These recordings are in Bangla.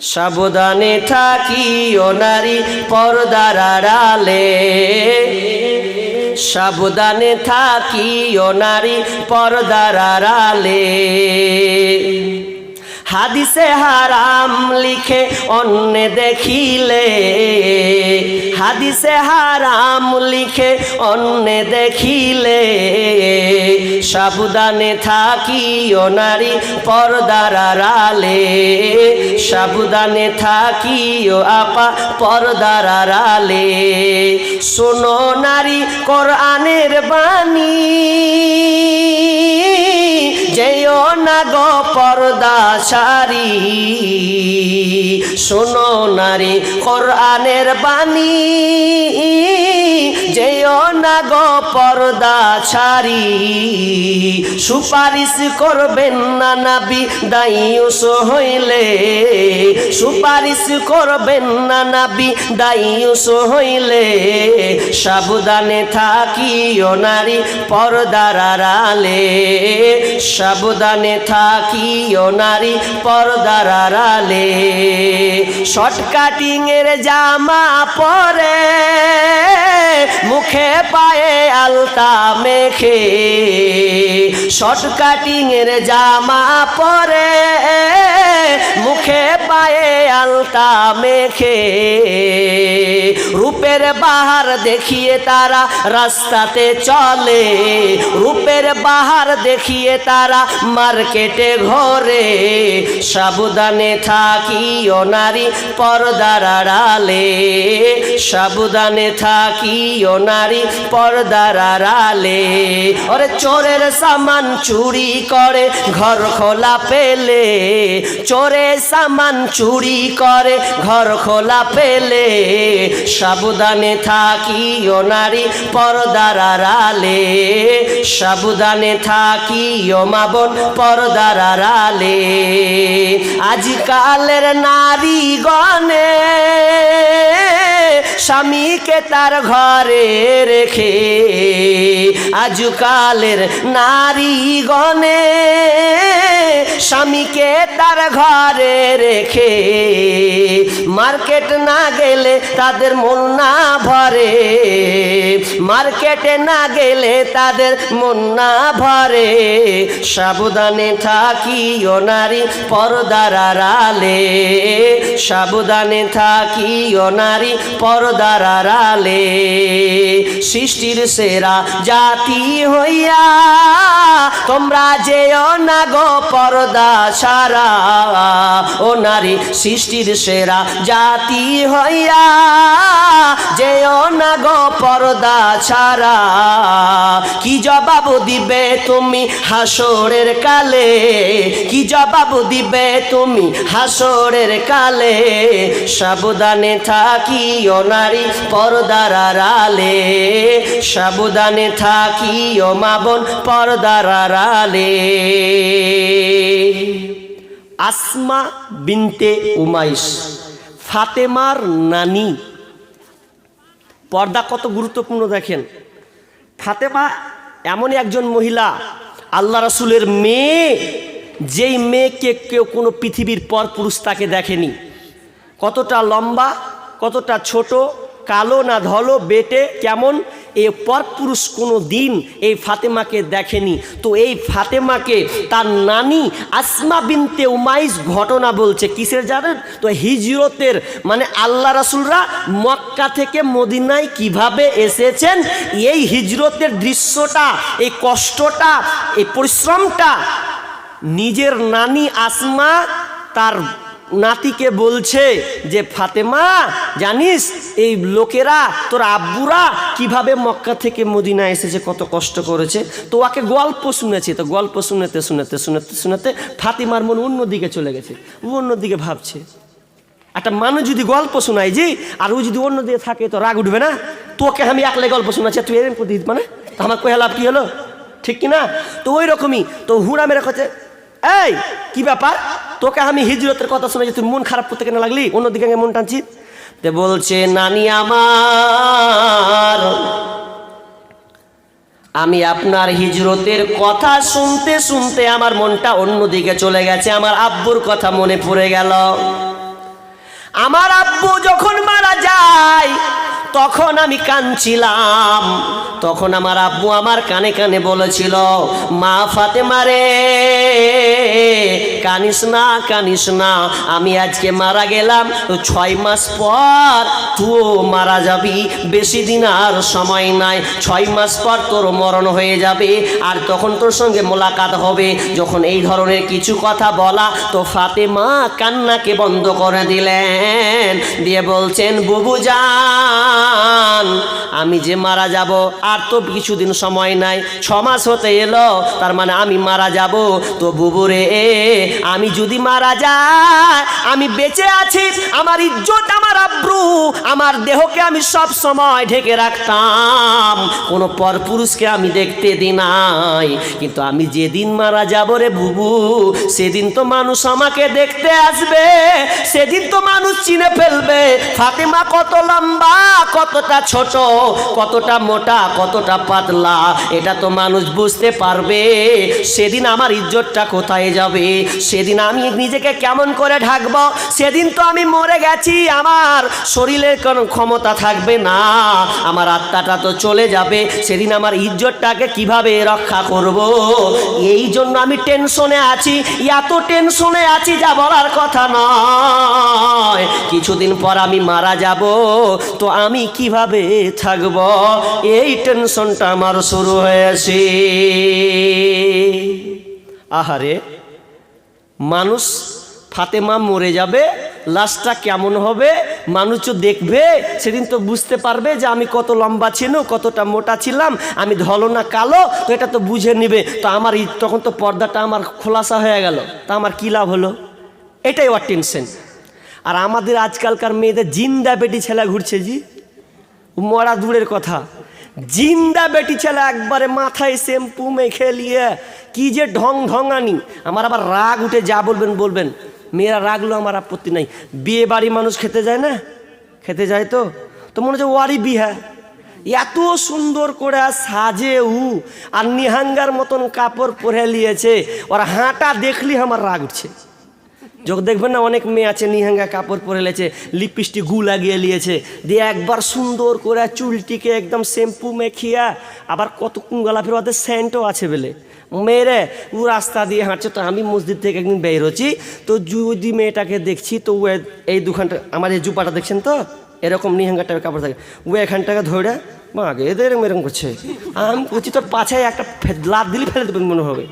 সাবধানে থাকি ও নারী পর্দার আড়ালে। সাবধানে থাকি ও নারী পর্দার আড়ালে। হাদিসে হারাম লিখে অন্য দেখিলে। হাদিসে হারাম লিখে অন্য দেখিলে। সাবধানে থাকি ও নারী পর্দার আড়ালে। সাবধানে থাকি ও আপা পর্দার আড়ালে। শোনো নারী কোরআনের বাণী, যেও না গো পর্দা সারি। শোনো নারী কোরআনের বাণী যেও না গো পর্দা ছাড়ি, সুপারিশ করবেন না নাবি দায়ুস হইলে। সুপারিশ করবেন না নাবি দায়ুস হইলে। সাবধানে থাকিও নারী পর্দার আড়ালে। সাবধানে থাকিও নারী পর্দার আড়ালে। শর্ট কাটিং এর জামা পরে মুখে পায়ে আলতা মেখে। শর্ট কাটিং এর জামা পরে। মুখে পায়ে আলতা মেখে। রূপের বাহার দেখিয়ে তারা রাস্তাতে চলে। রূপের বাহার দেখিয়ে তারা মার্কেটে ঘরে। সাবধানে থাকি ও নারী পর্দার আড়ালে। সাবধানে থাকি ও নারী পর্দার আড়ালে। ওরে চোরের সামান চুরি করে, ঘর খোলা পেলে। চোরে সামান চুরি করে, ঘর খোলা পেলে। সাবধানে থাকি ও নারী পর্দার আড়ালে। সাবধানে থাকি ও মাবন পর্দার আড়ালে। আজকালের নারী গনে স্বামীকে তার ঘরে রেখে আজকালের নারী গনে স্বামীকে তার ঘরে রেখে মার্কেট না গেলে তাদের মন না ভরে। মার্কেটে না গেলে তাদের মন না ভরে। সাবধানে থাকি ও নারী পর্দার আড়ালে। সাবধানে থাকি ও নারী পর্দার আড়ালে। সৃষ্টির সেরা জাতি হইয়া তোমরা যেও না গো পর্দা সারা ও নারী, সৃষ্টির সেরা জাতি হইয়া যেও না গো পর্দা ছাড়া। কি জবাব দিবে তুমি হাসরের কালে? কি জবাব দিবে তুমি হাসরের কালে? সাবধানে থাকি ও নারী, পর্দার আড়ালে সাবধানে থাকি ও মাবন পর্দার আড়ালে। আসমা বিনতে উমাইশ, ফাতেমার নানি। পর্দা কত গুরুত্বপূর্ণ দেখেন। ফাতেমা এমনই একজন মহিলা, আল্লাহ রসুলের মেয়ে, যেই মেয়েকে কেউ কোনো পৃথিবীর পর পুরুষ তাকে দেখেনি। কতটা লম্বা, কতটা ছোট কালো না ধলো, বেটে কেমন? এ পর পুরুষ কোনো দিন এই ফাতেমাকে দেখেনি। তো এই ফাতেমাকে তার নানি আসমা বিনতে উমাইস ঘটনা বলছে। কিসের জানেন? তো হিজরতের মানে আল্লাহ রাসুলরা মক্কা থেকে মদিনায় কীভাবে এসেছেন? এই হিজরতের দৃশ্যটা, এই কষ্টটা, এই পরিশ্রমটা, নিজের নানি আসমা তার নাতিকে বলছে যে, ফাতেমা, জানিস এই লোকেরা, তোর আব্বুরা কীভাবে মক্কা থেকে মদিনা এসেছে, কত কষ্ট করেছে? তো ওকে গল্প শুনেছে, তো গল্প শুনেতে শুনেতে শুনেতে শুনেতে ফাতিমার মন অন্যদিকে চলে গেছে, ও অন্যদিকে ভাবছে। একটা মানুষ যদি গল্প শোনায় যে আর ও যদি অন্যদিকে থাকে, তো রাগ উঠবে না? তোকে আমি একলাই গল্প শোনাচ্ছি তুই এরকম করতে মানে? তো আমার কয়ে লাভ কি হলো? ঠিক কি না? তো ওই রকমই, তো হুড়া মেরে কাছে এই, কি ব্যাপার? তোকে আমি হিজরতের কথা শুনেছি তুই মন খারাপ করতে কেন লাগলি? অন্যদিকে মন টানছি। তে বলছে, নানি আমার, আমি আপনার হিজরতের কথা শুনতে শুনতে আমার মনটা অন্যদিকে চলে গেছে। আমার আব্বুর কথা মনে পড়ে গেল। আমার আব্বু যখন মারা যায় তখন আমি কাঁদছিলাম। তখন আমার আব্বু আমার কানে কানে বলেছিল, মা ফাতে মারে কানিস না কানিস না, আমি আজকে মারা গেলাম, তো ছয় মাস পর তুও মারা যাবি, বেশি দিন আর সময় নাই, ছয় মাস পর তোর মরণ হয়ে যাবে, আর তখন তোর সঙ্গে মোলাকাত হবে, যখন এই ধরনের কিছু কথা বলা, তো ফাতেমা কান্নাকে বন্ধ করে দিলেন, দিয়ে বলছেন, বুবু যান আমি যে মারা যাব, আর তো কিছুদিন সময় নাই। ছ মাস হতে এলো, তার মানে আমি মারা যাব। তো বুবুরে আমি যদি মারা যাই, আমি বেঁচে আছি, আমার ইজ্জত আমার আব্রু আমার দেহকে আমি সব সময় ঢেকে রাখতাম। কোনো পরপুরুষকে আমি দেখতে দিই নাই কিন্তু আমি যেদিন মারা যাব রে বুবু, সেদিন তো মানুষ আমাকে দেখতে আসবে। সেদিন তো মানুষ চিনে ফেলবে, ফাতেমা কত লম্বা, কতটা ছোট, কতটা মোটা, কতটা পাতলা। এটা তো মানুষ বুঝতে পারবে। সেদিন আমার ইজ্জতটা কোথায় যাবে? সেদিন আমি নিজেকে কেমন করে ঢাকবো? সেদিন তো আমি মরে গেছি, আমার শরীরের কোনো ক্ষমতা থাকবে না। আমার আত্মাটা তো চলে যাবে, সেদিন আমার ইজ্জতটাকে কীভাবে রক্ষা করব? এই জন্য আমি টেনশনে আছি, এত টেনশনে আছি যা বলার কথা নয়। কিছুদিন পর আমি মারা যাব, তো আমি কীভাবে থাকব? এই টেনশনটা আমার শুরু হয়েছে। আহারে, মানুষ ফাতেমা মরে যাবে, লাশটা কেমন হবে? মানুষ তো দেখবে, সেদিন তো বুঝতে পারবে যে আমি কত লম্বা ছিল কতটা মোটা ছিলাম, আমি ধলো না কালো, তো এটা তো বুঝে নিবে। তো আমার তখন তো পর্দাটা আমার খোলাসা হয়ে গেল। তা আমার কী লাভ হলো? এটাই ওর টেনশন আর আমাদের আজকালকার মেয়েদের জিন্দা বেটি ছেলে ঘুরছে জি। মরা দূরের কথা। জিন্দা বেটি ছেলে একবারে মাথায় শ্যাম্পু মেখে নিয়ে, কি যে ঢং ঢঙানি। আমার আবার রাগ উঠে যা বলবেন বলবেন। মেয়েরা রাগলো আমার আপত্তি নাই। বিয়ে বাড়ি মানুষ খেতে যায় না? খেতে যায় তো? তো মনে হচ্ছে ওয়ারি বিহা। এত সুন্দর করে সাজে উ, আর নিহাঙ্গার মতন কাপড় পরে নিয়েছে। ওর হাঁটা দেখলি আমার রাগ উঠছে। যখন দেখবেন না, অনেক মেয়ে আছে, নিহাঙ্গা কাপড় পরে লেছে, লিপস্টিক গু লাগিয়ে নিয়েছে, দিয়ে একবার সুন্দর করে চুলটিকে একদম শ্যাম্পু মেখিয়া, আবার কত কুঙ্গালা ফের ওদের স্যান্টও আছে বলে। মেয়েরে, ও রাস্তা দিয়ে হাঁটছে, তো আমি মসজিদ থেকে একদিন বের হচ্ছি, তো যদি মেয়েটাকে দেখছি, তো ও এই দুখানটা, আমার এই জুপাটা দেখছেন তো? এরকম নিহাঙ্গা টাইপের কাপড় থাকে। ও এখানটাকে ধরে মাকে এদের এরকম এরম করছে? আমি বলছি, তোর পাছায় একটা লাত দিলি ফেলে দেবেন মনে হবে।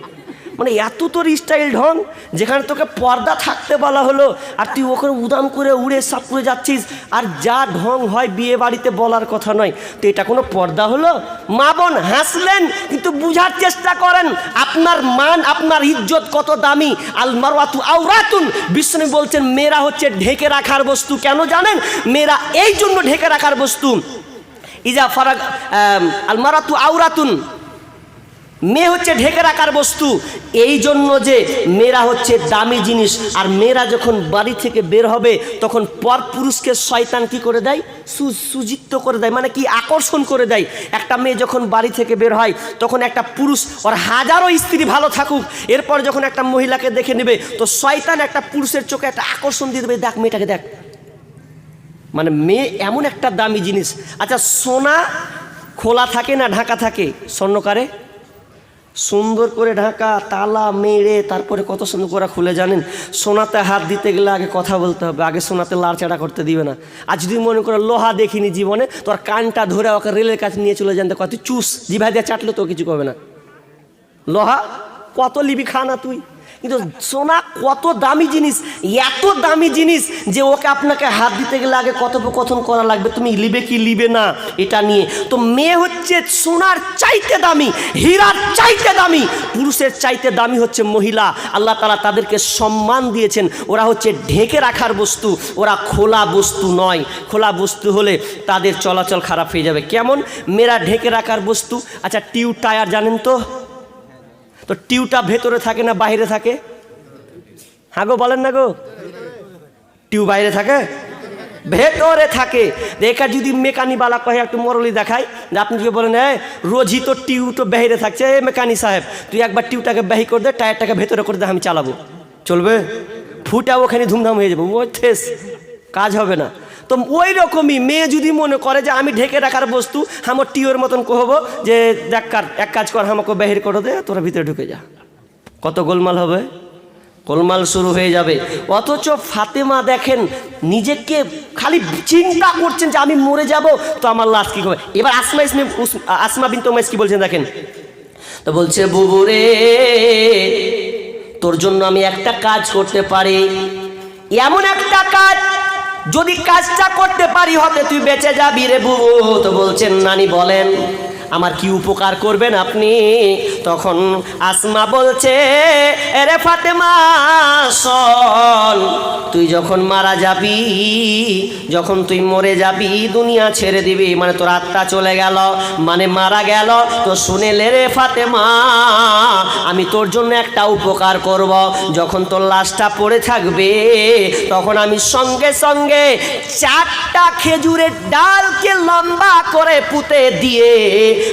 মানে এত তোর স্টাইল ঢং যেখানে তোকে পর্দা থাকতে বলা হলো আর তুই ওখানে উদাম করে উড়ে সাপ করে যাচ্ছিস আর যা ঢং হয় বিয়ে বাড়িতে বলার কথা নয়। তো এটা কোনো পর্দা হলো? মা বোন হাসলেন কিন্তু বুঝার চেষ্টা করেন আপনার মান আপনার ইজ্জত কত দামি? আল মারওয়াতু আউরাতুন বিষ্ণু বলছেন মেয়েরা হচ্ছে ঢেকে রাখার বস্তু। কেন জানেন? মেয়েরা এই জন্য ঢেকে রাখার বস্তু। ইজা ফারাক আম, আল মারাতু আউরাতুন মেয়ে হচ্ছে ঢেকে রাখার বস্তু। এই জন্য যে মেয়েরা হচ্ছে দামি জিনিস, আর মেয়েরা যখন বাড়ি থেকে বের হবে, তখন পর পুরুষকে শয়তান কি করে দেয়? সু- সুজিত্ত করে দেয় মানে কি আকর্ষণ করে দেয়। একটা মেয়ে যখন বাড়ি থেকে বের হয়, তখন একটা পুরুষ ওর হাজারো স্ত্রী ভালো থাকুক। এরপর যখন একটা মহিলাকে দেখে নেবে, তো শয়তান একটা পুরুষের চোখে একটা আকর্ষণ দিয়ে দেবে, দেখ মেয়েটাকে দেখ। মানে মেয়ে এমন একটা দামি জিনিস। আচ্ছা সোনা খোলা থাকে না ঢাকা থাকে? স্বর্ণকারে? সুন্দর করে ঢাকা, তালা, মেরে, তারপরে কত সুন্দর করে খুলে, জানেন? সোনাতে হাত দিতে গেলে আগে কথা বলতে হবে, আগে সোনাতে লাড়চাড়া করতে দিবে না। আর যদি মনে করো লোহা দেখিনি জীবনে, তোর কানটা ধরে ওকে রেলের কাছে নিয়ে চলে জানতে কত চুস জিভা দিয়ে চাটলে তো কিছু করবে না। লোহা, কত লিবি খা না তুই? কিন্তু সোনা কত দামি জিনিস, এত দামি জিনিস যে ওকে আপনাকে হাত দিতে গেলে আগে কথোপকথন করা লাগবে। তুমি লিবে কি লিবে না, এটা নিয়ে। তো মেয়ে হচ্ছে সোনার চাইতে দামি, হীরার চাইতে দামি, পুরুষের চাইতে দামি হচ্ছে মহিলা। আল্লাহ তালা তাদেরকে সম্মান দিয়েছেন। ওরা হচ্ছে ঢেকে রাখার বস্তু, ওরা খোলা বস্তু নয়। খোলা বস্তু হলে তাদের চলাচল খারাপ হয়ে যাবে। কেমন? মেয়েরা ঢেকে রাখার বস্তু। আচ্ছা টিউ টায়ার জানেন তো? তো টিউটা ভেতরে থাকে না বাইরে থাকে? হ্যাঁ গো বলেন না গো। টিউ বাইরে থাকে? ভেতরে থাকে। দেখা যদি মেকানিবালা কহে, একটু মরলি দেখায় যে আপনি যদি বলেন হ্যাঁ রোজই তো টিউ তো বাইরে থাকছে। এ, মেকানি সাহেব, তুই একবার টিউটাকে বাহি করে দে, টায়ারটাকে ভেতরে করে দে, আমি চালাবো। চলবে? ফুটা ওখানে ধুমধাম হয়ে যাবে। ও থেস, কাজ হবে না। তো ওই রকমই মেয়ে যদি মনে করে যে আমি ঢেকে রাখার বস্তু আমার টিওর মতন কহবো যে, দেখ এক কাজ কর আমাকে বাহির করে দে, তোরা ভিতরে ঢুকে যা। কত গোলমাল হবে? গোলমাল শুরু হয়ে যাবে। অথচ ফাতেমা দেখেন, নিজেকে খালি চিন্তা করছেন যে আমি মরে যাব, তো আমার লাশ কি করবে এবার আসমা ইসমি আসমা বিন তোমাইস কি বলছেন, দেখেন। তো বলছে, বুবুরে, তোর জন্য আমি একটা কাজ করতে পারি। এমন একটা কাজ যদি কাজটা করতে পারি হতে তুই বেঁচে যাবি রে বুত বলছেন নানি বলেন। আমার কি উপকার করবেন আপনি? তখন আসমা বলছে, এরে ফাতেমা, শোন, তুই যখন মারা যাবি, যখন তুই মরে যাবি, দুনিয়া ছেড়ে দিবি মানে তোর আত্মা চলে গেল মানে মারা গেল, তো শুনে লে রে ফাতেমা, আমি তোর জন্য একটা উপকার করব। যখন তোর লাশটা পড়ে থাকবে, তখন আমি সঙ্গে সঙ্গে চারটা খেজুরের ডালকে লম্বা করে পুঁতে দিয়ে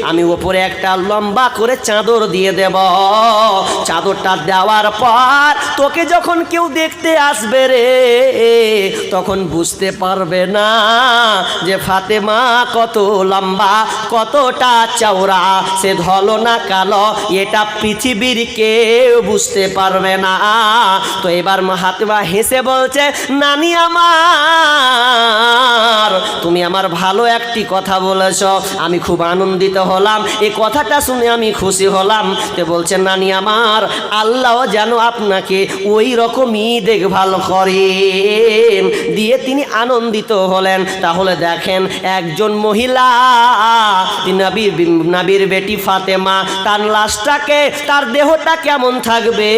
আমি ওপরে একটা লম্বা করে চাদর দিয়ে দেব। চাদরটা দেওয়ার পর তোকে যখন কেউ দেখতে আসবে রে তখন বুঝতে পারবে না যে ফাতেমা কত লম্বা, কতটা চওড়া। সে ধলো না কালো, এটা পৃথিবীর কেউ বুঝতে পারবে না। তো এবার মাহাত্মা হেসে বলছে, নানি আমার, তুমি আমার ভালো একটি কথা বলেছ। আমি খুব আনন্দিত হলাম। এই কথাটা শুনে আমি খুশি হলাম। তে বলছেন নানি আমার, আল্লাহ যেন আপনাকে ওই রকমই দেখভাল করেন। দিয়ে তিনি আনন্দিত হলেন। তাহলে দেখেন, একজন মহিলা নাবির নাবির বেটি ফাতেমা, তার লাশটাকে, তার দেহটা কেমন থাকবে?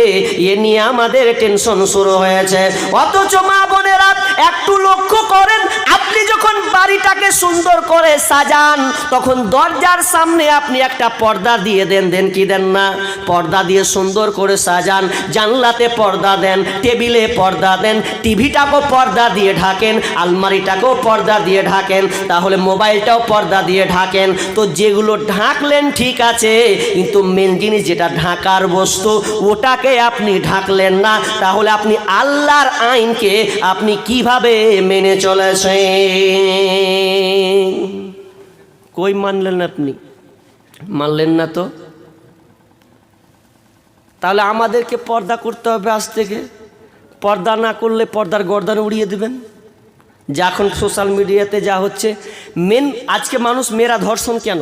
এ নিয়ে আমাদের টেনশন শুরু হয়েছে। অথচ মা বোনেরা একটু লক্ষ্য করেন, আপনি যখন বাড়িটাকে সুন্দর করে সাজান, তখন দরজার সামনে আপনি একটা পর্দা দিয়ে দেন। দেন কি দেন না? পর্দা দিয়ে সুন্দর করে সাজান, জানলাতে পর্দা দেন, টেবিলে পর্দা দেন, টিভিটাকেও পর্দা দিয়ে ঢাকেন, আলমারিটাকেও পর্দা দিয়ে ঢাকেন, তাহলে মোবাইলটাও পর্দা দিয়ে ঢাকেন। তো যেগুলো ঢাকলেন ঠিক আছে, কিন্তু মেন জিনিস যেটা ঢাকার বস্তু, ওটাকে আপনি ঢাকলেন না, তাহলে আপনি আল্লাহর আইনকে আপনি কীভাবে মেনে চলেছেন? কই মানলেন আপনি? মানলেন না তো? তাহলে আমাদেরকে পর্দা করতে হবে আজ থেকে। পর্দা না করলে পর্দার গর্দান উড়িয়ে দেবেন। যা এখন সোশ্যাল মিডিয়াতে যা হচ্ছে। মেন আজকে মানুষ মেয়েরা ধর্ষণ কেন?